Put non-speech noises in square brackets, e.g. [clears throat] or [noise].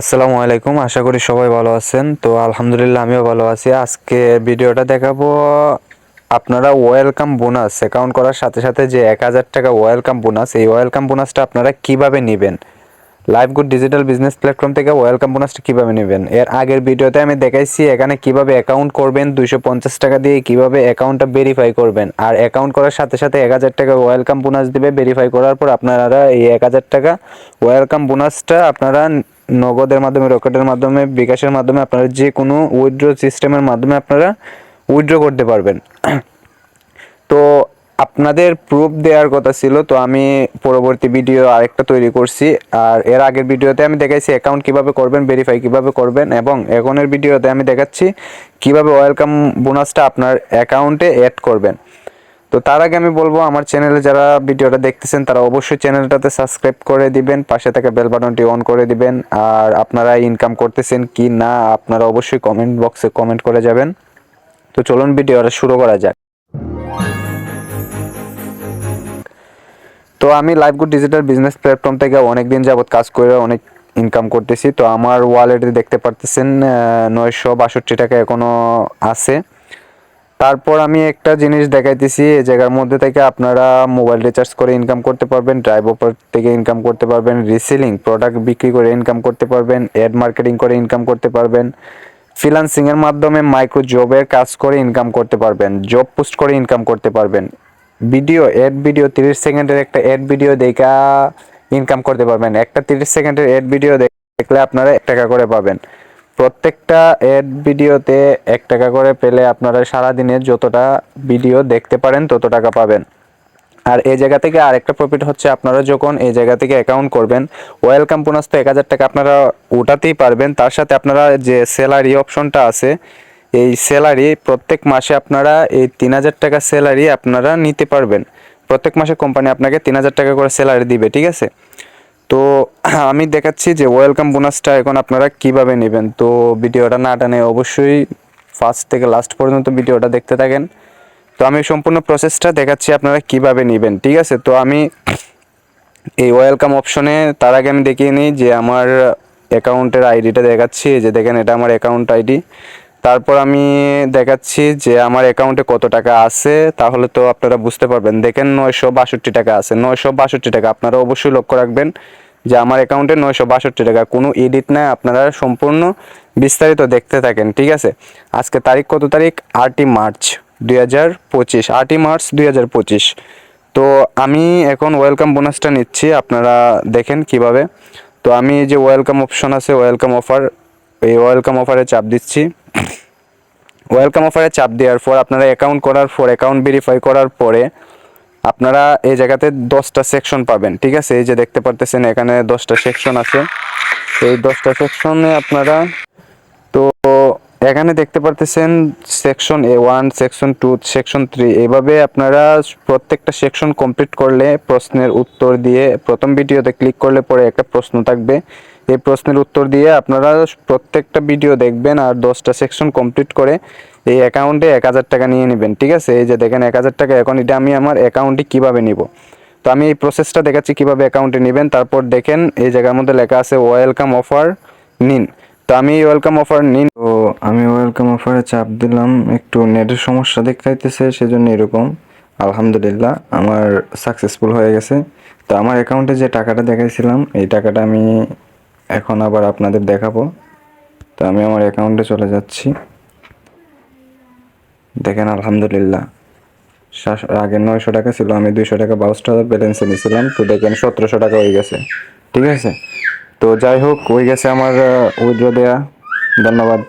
আসসালামু আলাইকুম, আশা করি সবাই ভালো আছেন। তো আলহামদুলিল্লাহ, আমিও ভালো আছি। আজকে ভিডিওটা দেখাবো আপনারা ওয়েলকাম বোনাস। অ্যাকাউন্ট করার সাথে সাথে যে এক হাজার টাকা ওয়েলকাম বোনাস, এই ওয়েলকাম বোনাসটা আপনারা কীভাবে নেবেন? Live good digital business platform থেকে ওয়েলকাম বোনাসটা কীভাবে নেবেন? এর আগের ভিডিওতে আমি দেখাইছি এখানে কীভাবে অ্যাকাউন্ট করবেন, দুইশো পঞ্চাশ টাকা দিয়ে কীভাবে অ্যাকাউন্টটা ভেরিফাই করবেন। আর অ্যাকাউন্ট করার সাথে সাথে এক হাজার টাকা ওয়েলকাম বোনাস দেবে। ভেরিফাই করার পর আপনারা এই এক হাজার টাকা ওয়েলকাম বোনাসটা আপনারা নগদের মাধ্যমে, রকেটের মাধ্যমে, বিকাশের মাধ্যমে আপনারা যে কোনো উইথড্র সিস্টেমের মাধ্যমে আপনারা উইথড্র করতে পারবেন। তো আপনাদের প্রুফ দেওয়ার কথা ছিল, তো আমি পরবর্তী ভিডিও আরেকটা তৈরি করছি। আর এর আগের ভিডিওতে আমি দেখাইছি অ্যাকাউন্ট কীভাবে করবেন ভেরিফাই কীভাবে করবেন, এবং এখনের ভিডিওতে আমি দেখাচ্ছি কীভাবে ওয়েলকাম বোনাসটা আপনার অ্যাকাউন্টে অ্যাড করবেন। তো তার আগে আমি বলব, আমার চ্যানেলে যারা ভিডিওটা দেখতেছেন, তারা অবশ্যই চ্যানেলটাতে সাবস্ক্রাইব করে দিবেন, পাশে থাকা বেল বাটনটি অন করে দিবেন। আর আপনারা ইনকাম করতেছেন কি না, আপনারা অবশ্যই কমেন্ট বক্সে কমেন্ট করে যাবেন। তো চলুন ভিডিওটা শুরু করা যাক। তো আমি live good digital business platform থেকে অনেক দিন যাবত কাজ করে অনেক ইনকাম করতেছি। তো আমার ওয়ালেটে দেখতে পারতেছেন নয়শো বাষট্টি টাকা এখনও আছে। তারপর আমি একটা জিনিস দেখাইতেছি, এই জায়গার মধ্যে থেকে আপনারা মোবাইল রিচার্জ করে ইনকাম করতে পারবেন ড্রাইভ অপার থেকে ইনকাম করতে পারবেন রিসেলিং প্রোডাক্ট বিক্রি করে ইনকাম করতে পারবেন অ্যাড মার্কেটিং করে ইনকাম করতে পারবেন ফ্রিলান্সিং এর মাধ্যমে মাইক্রো জবের কাজ করে ইনকাম করতে পারবেন জব পোস্ট করে ইনকাম করতে পারবেন। ভিডিও অ্যাড ভিডিও তিরিশ সেকেন্ডের একটা অ্যাড ভিডিও দেখা ইনকাম করতে পারবেন। একটা তিরিশ সেকেন্ডের অ্যাড ভিডিও দেখলে আপনারা এক টাকা করে পাবেন। প্রত্যেকটা অ্যাড ভিডিওতে এক টাকা করে পেলে আপনারা সারাদিনে যতটা ভিডিও দেখতে পারেন, তত টাকা পাবেন। আর এই জায়গা থেকে আরেকটা প্রফিট হচ্ছে আপনারা যখন এই জায়গা থেকে অ্যাকাউন্ট করবেন ওয়েলকাম বোনাস তো এক হাজার টাকা আপনারা ওঠাতেই পারবেন। তার সাথে আপনারা যে স্যালারি অপশনটা আছে, এই স্যালারি প্রত্যেক মাসে আপনারা এই তিন হাজার টাকা স্যালারি আপনারা নিতে পারবেন। প্রত্যেক মাসে কোম্পানি আপনাকে তিন হাজার টাকা করে স্যালারি দিবে, ঠিক আছে? তো [clears throat] আমি দেখাচ্ছি যে ওয়েলকাম বোনাসটা এখন আপনারা কীভাবে নেবেন। তো ভিডিওটা না টানে অবশ্যই ফার্স্ট থেকে লাস্ট পর্যন্ত ভিডিওটা দেখতে থাকেন। তো আমি সম্পূর্ণ প্রসেসটা দেখাচ্ছি আপনারা কীভাবে নেবেন, ঠিক আছে? তো আমি এই ওয়েলকাম অপশনে তার আগে আমি দেখিয়ে নিই যে আমার অ্যাকাউন্টের আইডিটা দেখাচ্ছি। যে দেখেন, এটা আমার অ্যাকাউন্ট আইডি তারপর আমি দেখাচ্ছি যে আমার অ্যাকাউন্টে কত টাকা আছে, তাহলে তো আপনারা বুঝতে পারবেন। দেখেন নয়শো বাষট্টি টাকা আছে। নয়শো বাষট্টি টাকা আপনারা অবশ্যই লক্ষ্য রাখবেন যে আমার অ্যাকাউন্টে নয়শো বাষট্টি টাকা। কোনো এডিট নাই, আপনারা সম্পূর্ণ বিস্তারিত দেখতে থাকেন, ঠিক আছে? আজকে তারিখ কত তারিখ? আটই মার্চ দুই হাজার পঁচিশ। আটই মার্চ দুই হাজার পঁচিশ। তো আমি এখন ওয়েলকাম বোনাসটা নিচ্ছি, আপনারা দেখেন কীভাবে। তো আমি যে ওয়েলকাম অপশন আছে ওয়েলকাম অফার এই ওয়েলকাম অফারে চাপ দিচ্ছি। ওয়েলকাম অফারে চাপ দেওয়ার পর, আপনারা অ্যাকাউন্ট করার পর অ্যাকাউন্ট ভেরিফাই করার পরে আপনারা এই জায়গাতে দশটা সেকশন পাবেন, ঠিক আছে? এই যে দেখতে পারতেছেন, এখানে দশটা সেকশন আছে। এই দশটা সেকশনে আপনারা তো এখানে দেখতে পারতেছেন সেকশন এ one section two section three এইভাবে আপনারা প্রত্যেকটা সেকশন কমপ্লিট করলে প্রশ্নের উত্তর দিয়ে প্রথম ভিডিওতে ক্লিক করলে পরে একটা প্রশ্ন থাকবে। এই প্রশ্নের উত্তর দিয়ে আপনারা প্রত্যেকটা ভিডিও দেখবেন আর দশটা সেকশন কমপ্লিট করে এই অ্যাকাউন্টে এক হাজার টাকা নিয়ে নেবেন, ঠিক আছে? এই যে দেখেন এক হাজার টাকা, এখন এটা আমি আমার অ্যাকাউন্টে কীভাবে নিব? তো আমি এই প্রসেসটা দেখাচ্ছি কীভাবে অ্যাকাউন্টে নেবেন। তারপর দেখেন এই জায়গার মধ্যে লেখা আছে ওয়েলকাম অফার নিন। তো আমি ওয়েলকাম অফার নিন। আমি ওয়েলকাম অফারে চাপ দিলাম। একটু নেটের সমস্যা দেখাইতেছে সেজন্য এরকম। আলহামদুলিল্লাহ, আমার সাকসেসফুল হয়ে গেছে। তো আমার অ্যাকাউন্টে যে টাকাটা দেখাইছিলাম, এই টাকাটা আমি এখন আবার আপনাদের দেখাবো। তো আমি আমার অ্যাকাউন্টে চলে যাচ্ছি। দেখেন, আলহামদুলিল্লাহ। আগে নয়শো টাকা ছিল, আমি দুইশো টাকা বাউশ টাকা ব্যালেন্সে নিয়েছিলাম। তো দেখেন, সতেরোশো টাকা হয়ে গেছে। ঠিক আছে? তো যাই হোক, হয়ে গেছে আমার উইড্রো দেয়া। ধন্যবাদ।